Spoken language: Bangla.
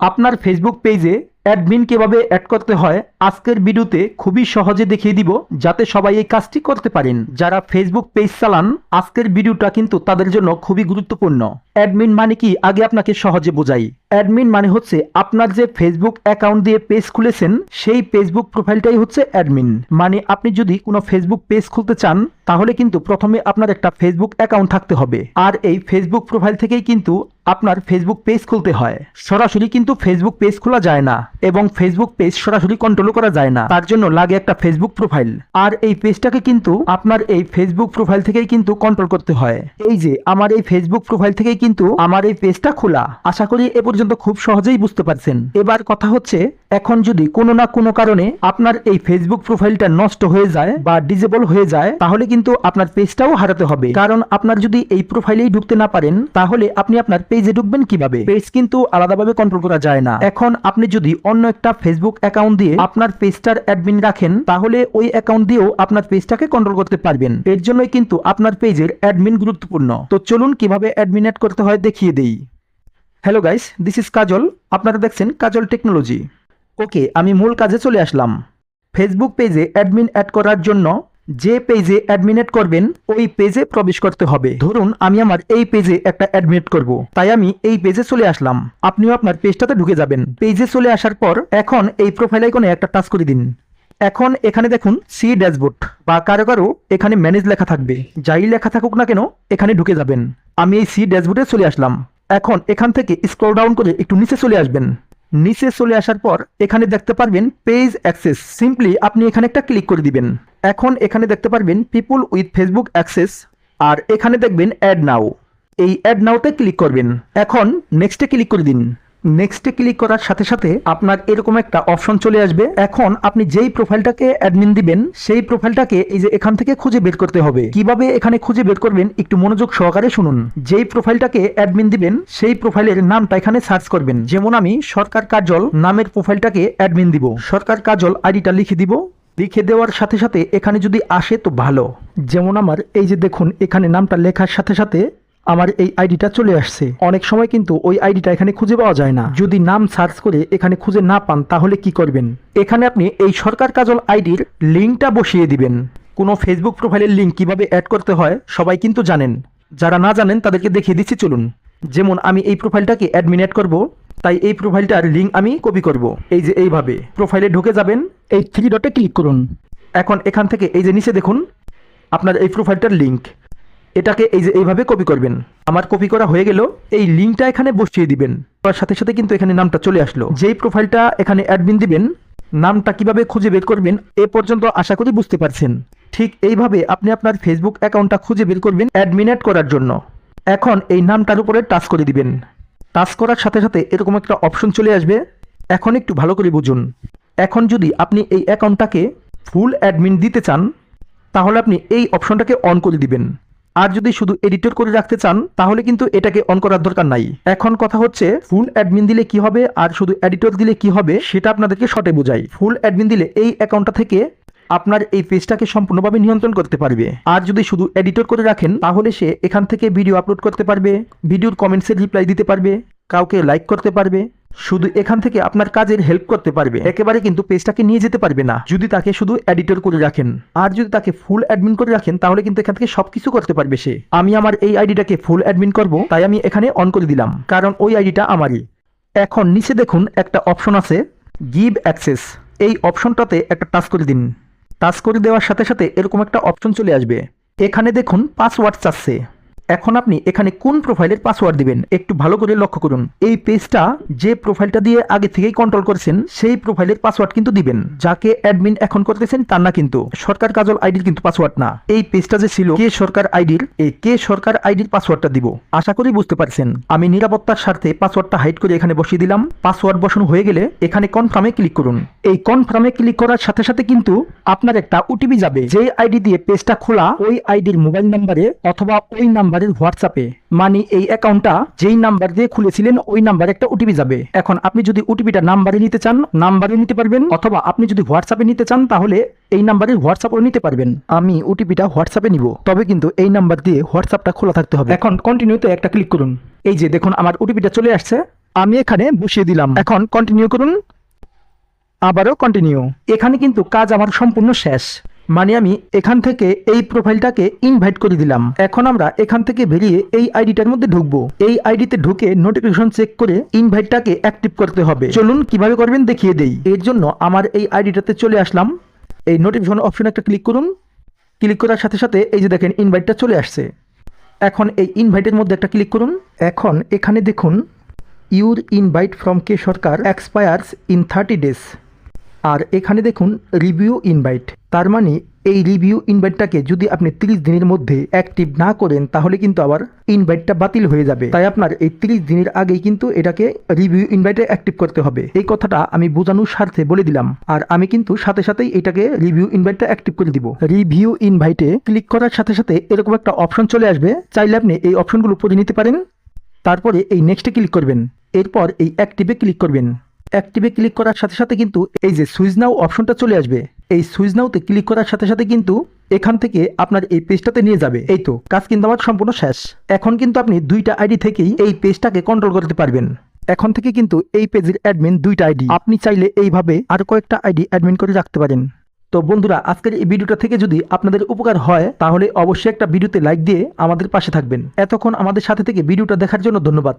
আপনার ফেসবুক পেজে অ্যাডমিন কীভাবে অ্যাড করতে হয়, আজকের ভিডিওতে খুবই সহজে দেখিয়ে দিব, যাতে সবাই এই কাজটি করতে পারেন। যারা ফেসবুক পেজ চালান, আজকের ভিডিওটা কিন্তু তাদের জন্য খুবই গুরুত্বপূর্ণ। অ্যাডমিন মানে কি? আগে আপনাকে সহজে বোঝাই। অ্যাডমিন মানে হচ্ছে আপনার যে ফেসবুক অ্যাকাউন্ট দিয়ে পেজ খুলেছেন, সেই ফেসবুক প্রোফাইলটাই হচ্ছে অ্যাডমিন। মানে আপনি যদি কোনো ফেসবুক পেজ খুলতে চান, তাহলে কিন্তু প্রথমে আপনার একটা ফেসবুক অ্যাকাউন্ট থাকতে হবে। আর এই ফেসবুক প্রোফাইল থেকেই কিন্তু আপনার ফেসবুক পেজ খুলতে হয়। সরাসরি কিন্তু ফেসবুক পেজ খোলা যায় না। এবং ফেসবুক পেজ সরাসরি কন্ট্রোল করা যায় না। তার জন্য লাগে একটা ফেসবুক প্রোফাইল আর এই পেজটাকে কিন্তু আপনার এই ফেসবুক প্রোফাইল থেকেই কিন্তু কন্ট্রোল করতে হয়। এই যে, আমার এই ফেসবুক প্রোফাইল থেকেই কিন্তু আমার এই পেজটা খোলা। আশা করি এ পর্যন্ত খুব সহজেই বুঝতে পারছেন। এবার কথা হচ্ছে, এখন যদি কোনো না কোনো কারণে আপনার এই ফেসবুক প্রোফাইলটা নষ্ট হয়ে যায় বা ডিজেবল হয়ে যায়, তাহলে কিন্তু আপনার পেজটাও হারাতে হবে। কারণ আপনার যদি এই প্রোফাইলেই ঢুকতে না পারেন, তাহলে আপনি আপনার পেজে ঢুকবেন কীভাবে? পেজ কিন্তু আলাদাভাবে কন্ট্রোল করা যায় না। এখন আপনি যদি অন্য একটা ফেসবুক অ্যাকাউন্ট দিয়ে আপনার পেজটার অ্যাডমিন রাখেন, তাহলে ওই অ্যাকাউন্ট দিয়েও আপনার পেজটাকে কন্ট্রোল করতে পারবেন। এর জন্যই কিন্তু আপনার পেজের অ্যাডমিন গুরুত্বপূর্ণ। তো চলুন কীভাবে অ্যাডমিন অ্যাড করতে হয় দেখিয়ে দেই। Hello guys this is Kajal আপনারা দেখছেন কাজল টেকনোলজি ওকে আমি মূল কাজে চলে আসলাম। ফেসবুক পেজে অ্যাডমিন অ্যাড করার জন্য যে পেজে অ্যাডমিনেট করবেন, ওই পেজে প্রবেশ করতে হবে। ধরুন, আমি আমার এই পেজে একটা অ্যাডমিনেট করব। তাই আমি এই পেজে চলে আসলাম। আপনিও আপনার পেজটাতে ঢুকে যাবেন। পেজে চলে আসার পর, এখন এই প্রোফাইল আইকনে একটা টাচ করে দিন। এখন এখানে দেখুন সি ড্যাশবোর্ড বা কারও কারও এখানে ম্যানেজ লেখা থাকবে। যাই লেখা থাকুক না কেন, এখানে ঢুকে যাবেন। আমি এই সি ড্যাশবোর্ডে চলে আসলাম। এখন এখান থেকে স্ক্রল ডাউন করে একটু নিচে চলে আসবেন। নিচে চলে আসার পর এখানে দেখতে পারবেন পেজ অ্যাক্সেস সিম্পলি আপনি এখানে একটা ক্লিক করে দিবেন। এখন এখানে দেখতে পারবেন পিপুল উইথ ফেসবুক অ্যাক্সেস আর এখানে দেখবেন অ্যাড নাও এই অ্যাড নাওতে ক্লিক করবেন। এখন নেক্সটে ক্লিক করে দিন। নেক্সটে ক্লিক করার সাথে সাথে আপনার এরকম একটা অপশন চলে আসবে। এখন আপনি যেই প্রোফাইলটাকে অ্যাডমিন দিবেন, সেই প্রোফাইলটাকে এই যে এখান থেকে খুঁজে বের করতে হবে। কীভাবে এখানে খুঁজে বের করবেন একটু মনোযোগ সহকারে শুনুন। যেই প্রোফাইলটাকে অ্যাডমিন দিবেন, সেই প্রোফাইলের নামটা এখানে সার্চ করবেন। যেমন আমি সরকার কাজল নামের প্রোফাইলটাকে অ্যাডমিন দিব। সরকার কাজল আইডিটা লিখে দিব। লিখে দেওয়ার সাথে সাথে এখানে যদি আসে তো ভালো। যেমন আমার এই যে দেখুন, এখানে নামটা লেখার সাথে সাথে আমার এই আইডিটা চলে আসছে। অনেক সময় কিন্তু ওই আইডিটা এখানে খুঁজে পাওয়া যায় না। যদি নাম সার্চ করে এখানে খুঁজে না পান, তাহলে কি করবেন? এখানে আপনি এই সরকার কাজল আইডির লিঙ্কটা বসিয়ে দিবেন। কোনো ফেসবুক প্রোফাইলের লিঙ্ক কীভাবে অ্যাড করতে হয়, সবাই কিন্তু জানেন। যারা না জানেন, তাদেরকে দেখিয়ে দিচ্ছি, চলুন। যেমন আমি এই প্রোফাইলটাকে অ্যাডমিন অ্যাড করব, তাই এই প্রোফাইলটার লিঙ্ক আমি কপি করব। এই যে এইভাবে। প্রোফাইলে ঢুকে যাবেন, এই থ্রি ডটে ক্লিক করুন। এখন এখান থেকে এই যে নিচে দেখুন, আপনার এই প্রোফাইলটার লিঙ্ক এটাকে এই যে এইভাবে কপি করবেন। আমার কপি করা হয়ে গেল, এই লিঙ্কটা এখানে বসিয়ে দিবেন। তার সাথে সাথে কিন্তু এখানে নামটা চলে আসলো। যেই প্রোফাইলটা এখানে অ্যাডমিন দিবেন, নামটা কীভাবে খুঁজে বের করবেন, এ পর্যন্ত আশা করি বুঝতে পারছেন। ঠিক এইভাবে আপনি আপনার ফেসবুক অ্যাকাউন্টটা খুঁজে বের করবেন অ্যাডমিনেট করার জন্য। এখন এই নামটার উপরে টাচ করে দিবেন। টাচ করার সাথে সাথে এরকম একটা অপশন চলে আসবে। এখন একটু ভালো করে বুঝুন। এখন যদি আপনি এই অ্যাকাউন্টটাকে ফুল অ্যাডমিন দিতে চান, তাহলে আপনি এই অপশনটাকে অন করে দিবেন। আর যদি শুধু এডিটর করে রাখতে চান, তাহলে কিন্তু এটাকে অন করার দরকার নাই। এখন কথা হচ্ছে ফুল অ্যাডমিন দিলে কি হবে আর শুধু এডিটর দিলে কি হবে, সেটা আপনাদেরকে শর্টে বোঝাই। ফুল অ্যাডমিন দিলে এই অ্যাকাউন্টটা থেকে আপনার এই পেজটাকে সম্পূর্ণভাবে নিয়ন্ত্রণ করতে পারবে। আর যদি শুধু এডিটর করে রাখেন, তাহলে সে এখান থেকে ভিডিও আপলোড করতে পারবে ভিডিওর কমেন্টসের রিপ্লাই দিতে পারবে, কাউকে লাইক করতে পারবে শুধু এখান থেকে আপনার কাজের হেল্প করতে পারবে। একেবারে কিন্তু পেজটাকে নিয়ে যেতে পারবে না। যদি তাকে শুধু এডিটর করে রাখেন। আর যদি তাকে ফুল অ্যাডমিন করে রাখেন, তাহলে কিন্তু এখান থেকে সবকিছু করতে পারবে সে। আমি আমার এই আইডিটাকে ফুল অ্যাডমিন করব, তাই আমি এখানে অন করে দিলাম। কারণ ওই আইডিটা আমারই। এখন নিচে দেখুন একটা অপশন আছে গিভ অ্যাক্সেস এই অপশনটাতে একটা টাচ করে দিন। টাচ করে দেওয়ার সাথে সাথে এরকম একটা অপশন চলে আসবে। এখানে দেখুন পাসওয়ার্ড চাচ্ছে। এখন আপনি এখানে কোন প্রোফাইলের পাসওয়ার্ড দিবেন? একটু ভালো করে লক্ষ্য করুন। এই পেজটা যে প্রোফাইলটা দিয়ে আগে থেকেই কন্ট্রোল করেছেন, সেই প্রোফাইলের পাসওয়ার্ড কিন্তু দিবেন। যাকে অ্যাডমিন এখন করতেছেন, তার না কিন্তু। সরকার কাজল আইডির কিন্তু পাসওয়ার্ড না। এই পেজটা যে ছিল, কে সরকার আইডির, এই কে সরকার আইডির পাসওয়ার্ডটা দিব। আশা করি বুঝতে পারছেন। আমি নিরাপত্তার স্বার্থে পাসওয়ার্ডটা হাইড করে এখানে বসিয়ে দিলাম। পাসওয়ার্ড বসানো হয়ে গেলে এখানে কনফার্মে ক্লিক করুন। এই কনফার্মে ক্লিক করার সাথে সাথে কিন্তু আপনার একটা ওটিপি যাবে। যে আইডি দিয়ে পেজটা খোলা, ওই আইডির মোবাইল নাম্বারে অথবা ওই নাম্বারের হোয়াটসঅ্যাপে। মানে এই অ্যাকাউন্টটা যেই নাম্বার দিয়ে খুলেছিলেন, ওই নাম্বারে একটা ওটিপি যাবে। এখন আপনি যদি ওটিপিটা নাম্বারে নিতে চান, নাম্বারে নিতে পারবেন, অথবা আপনি যদি হোয়াটসঅ্যাপে নিতে চান, তাহলে এই নাম্বারে হোয়াটসঅ্যাপও নিতে পারবেন। আমি ওটিপিটা হোয়াটসঅ্যাপে নিব। তবে কিন্তু এই নাম্বার দিয়ে হোয়াটসঅ্যাপটা খোলা থাকতে হবে। এখন কন্টিনিউতে একটা ক্লিক করুন। এই যে দেখুন, আমার ওটিপিটা চলে আসছে। আমি এখানে বসিয়ে দিলাম। এখন কন্টিনিউ করুন। আবারও কন্টিনিউ এখানে কিন্তু কাজ আমার সম্পূর্ণ শেষ। মানে আমি এখান থেকে এই প্রোফাইলটাকে ইনভাইট করে দিলাম। এখন আমরা এখান থেকে বেরিয়ে এই আইডিটার মধ্যে ঢুকবো। এই আইডিতে ঢুকে নোটিফিকেশন চেক করে ইনভাইটটাকে অ্যাক্টিভ করতে হবে। চলুন কীভাবে করবেন দেখিয়ে দেই। এর জন্য আমার এই আইডিটাতে চলে আসলাম। এই নোটিফিকেশন অপশন একটা ক্লিক করুন। ক্লিক করার সাথে সাথে এই যে দেখেন ইনভাইটটা চলে আসছে। এখন এই ইনভাইটের মধ্যে একটা ক্লিক করুন। এখন এখানে দেখুন your invite from K Sarkar expires in thirty days আর এখানে দেখুন রিভিউ ইনভাইট তার মানে এই রিভিউ ইনভাইটটাকে যদি আপনি 30 দিনের মধ্যে অ্যাক্টিভ না করেন, তাহলে কিন্তু আবার ইনভাইটটা বাতিল হয়ে যাবে। তাই আপনার এই 30 দিনের আগেই কিন্তু এটাকে রিভিউ ইনভাইটে অ্যাক্টিভ করতে হবে। এই কথাটা আমি বোঝানোর স্বার্থে বলে দিলাম। আর আমি কিন্তু সাথে সাথেই এটাকে রিভিউ ইনভাইটটা অ্যাক্টিভ করে দিব। রিভিউ ইনভাইটে ক্লিক করার সাথে সাথে এরকম একটা অপশন চলে আসবে। চাইলে আপনি এই অপশনগুলো পড়ে নিতে পারেন। তারপরে এই নেক্সটে ক্লিক করবেন। এরপর এই অ্যাক্টিভে ক্লিক করবেন। অ্যাক্টিভে ক্লিক করার সাথে সাথে কিন্তু এই যে সুইচ নাও অপশনটা চলে আসবে। এই সুইচ নাওতে ক্লিক করার সাথে সাথে কিন্তু এখান থেকে আপনার এই পেজটাতে নিয়ে যাবে। এই তো, কাজ কিন্তু আমার সম্পূর্ণ শেষ। এখন কিন্তু আপনি দুইটা আইডি থেকেই এই পেজটাকে কন্ট্রোল করতে পারবেন। এখন থেকে কিন্তু এই পেজের অ্যাডমিন দুইটা আইডি। আপনি চাইলে এইভাবে আর কয়েকটা আইডি অ্যাডমিন করে রাখতে পারেন। তো বন্ধুরা, আজকের এই ভিডিওটা থেকে যদি আপনাদের উপকার হয়, তাহলে অবশ্যই একটা ভিডিওতে লাইক দিয়ে আমাদের পাশে থাকবেন। এতক্ষণ আমাদের সাথে থেকে ভিডিওটা দেখার জন্য ধন্যবাদ।